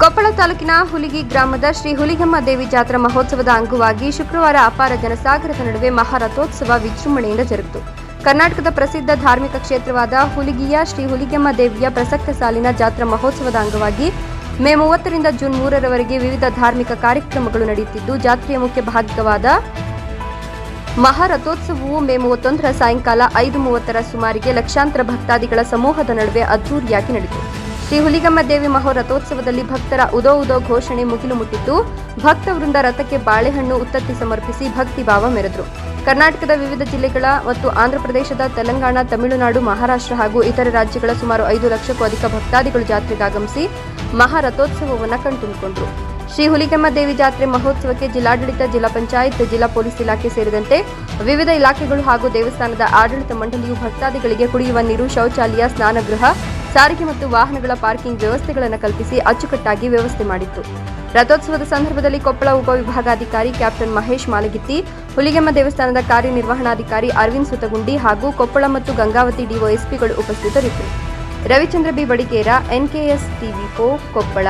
ಕೊಪ್ಪಳ ತಾಲೂಕಿನ ಹುಲಿಗಿ ಗ್ರಾಮದ ಶ್ರೀ ಹುಲಿಗಮ್ಮ ದೇವಿ ಜಾತ್ರಾ ಮಹೋತ್ಸವದ ಅಂಗವಾಗಿ ಶುಕ್ರವಾರ ಅಪಾರ ಜನಸಾಗರದ ನಡುವೆ ಮಹಾರಥೋತ್ಸವ ವಿಜೃಂಭಣೆಯಿಂದ ಜರುಗಿತು. ಕರ್ನಾಟಕದ ಪ್ರಸಿದ್ಧ ಧಾರ್ಮಿಕ ಕ್ಷೇತ್ರವಾದ ಹುಲಿಗಿಯ ಶ್ರೀ ಹುಲಿಗಮ್ಮ ದೇವಿಯ ಪ್ರಸಕ್ತ ಸಾಲಿನ ಜಾತ್ರಾ ಮಹೋತ್ಸವದ ಅಂಗವಾಗಿ ಮೇ ಮೂವತ್ತರಿಂದ ಜೂನ್ ಮೂರರವರೆಗೆ ವಿವಿಧ ಧಾರ್ಮಿಕ ಕಾರ್ಯಕ್ರಮಗಳು ನಡೆಯುತ್ತಿದ್ದು, ಜಾತ್ರೆಯ ಮುಖ್ಯ ಭಾಗವಾದ ಮಹಾರಥೋತ್ಸವವು ಮೇ ಮೂವತ್ತೊಂದರ ಸಾಯಂಕಾಲ ಐದು ಮೂವತ್ತರ ಸುಮಾರಿಗೆ ಲಕ್ಷಾಂತರ ಭಕ್ತಾದಿಗಳ ಸಮೂಹದ ನಡುವೆ ಅದ್ದೂರಿಯಾಗಿ ನಡೆಯಿತು ಶ್ರೀ ಹುಲಿಗಮ್ಮ ದೇವಿ ಮಹಾರಥೋತ್ಸವದಲ್ಲಿ ಭಕ್ತರ ಉದೋ ಉದೋ ಘೋಷಣೆ ಮುಗಿಲು ಮುಟ್ಟಿದ್ದು ಭಕ್ತ ವೃಂದ ರಥಕ್ಕೆ ಬಾಳೆಹಣ್ಣು ಉತ್ತತ್ತಿ ಸಮರ್ಪಿಸಿ ಭಕ್ತಿ ಭಾವ ಮೆರೆದರು. ಕರ್ನಾಟಕದ ವಿವಿಧ ಜಿಲ್ಲೆಗಳ ಮತ್ತು ಆಂಧ್ರಪ್ರದೇಶದ ತೆಲಂಗಾಣ, ತಮಿಳುನಾಡು, ಮಹಾರಾಷ್ಟ್ರ ಹಾಗೂ ಇತರೆ ರಾಜ್ಯಗಳ ಸುಮಾರು ಐದು ಲಕ್ಷಕ್ಕೂ ಅಧಿಕ ಭಕ್ತಾದಿಗಳು ಜಾತ್ರೆಗೆ ಆಗಮಿಸಿ ಮಹಾರಥೋತ್ಸವವನ್ನು ಕಣ್ತುಂಬಿಕೊಂಡರು. ಶ್ರೀ ಹುಲಿಗಮ್ಮ ದೇವಿ ಜಾತ್ರೆ ಮಹೋತ್ಸವಕ್ಕೆ ಜಿಲ್ಲಾಡಳಿತ, ಜಿಲ್ಲಾ ಪಂಚಾಯತ್, ಜಿಲ್ಲಾ ಪೊಲೀಸ್ ಇಲಾಖೆ ಸೇರಿದಂತೆ ವಿವಿಧ ಇಲಾಖೆಗಳು ಹಾಗೂ ದೇವಸ್ಥಾನದ ಆಡಳಿತ ಮಂಡಳಿಯು ಭಕ್ತಾದಿಗಳಿಗೆ ಕುಡಿಯುವ ನೀರು, ಶೌಚಾಲಯ, ಸ್ನಾನಗೃಹ ಸಾರಿಗೆ ಮತ್ತು ವಾಹನಗಳ ಪಾರ್ಕಿಂಗ್ ವ್ಯವಸ್ಥೆಗಳನ್ನು ಕಲ್ಪಿಸಿ ಅಚ್ಚುಕಟ್ಟಾಗಿ ವ್ಯವಸ್ಥೆ ಮಾಡಿತ್ತು. ರಥೋತ್ಸವದ ಸಂದರ್ಭದಲ್ಲಿ ಕೊಪ್ಪಳ ಉಪವಿಭಾಗಾಧಿಕಾರಿ ಕ್ಯಾಪ್ಟನ್ ಮಹೇಶ್ ಮಾಲಗಿತ್ತಿ, ಹುಲಿಗೆಮ್ಮ ದೇವಸ್ಥಾನದ ಕಾರ್ಯನಿರ್ವಹಣಾಧಿಕಾರಿ ಅರವಿಂದ್ ಸುತಗುಂಡಿ ಹಾಗೂ ಕೊಪ್ಪಳ ಮತ್ತು ಗಂಗಾವತಿ ಡಿಒಎಸ್ಪಿಗಳು ಉಪಸ್ಥಿತರಿದ್ದರು. Ravichandra B. Badiger NKS TV Koppal.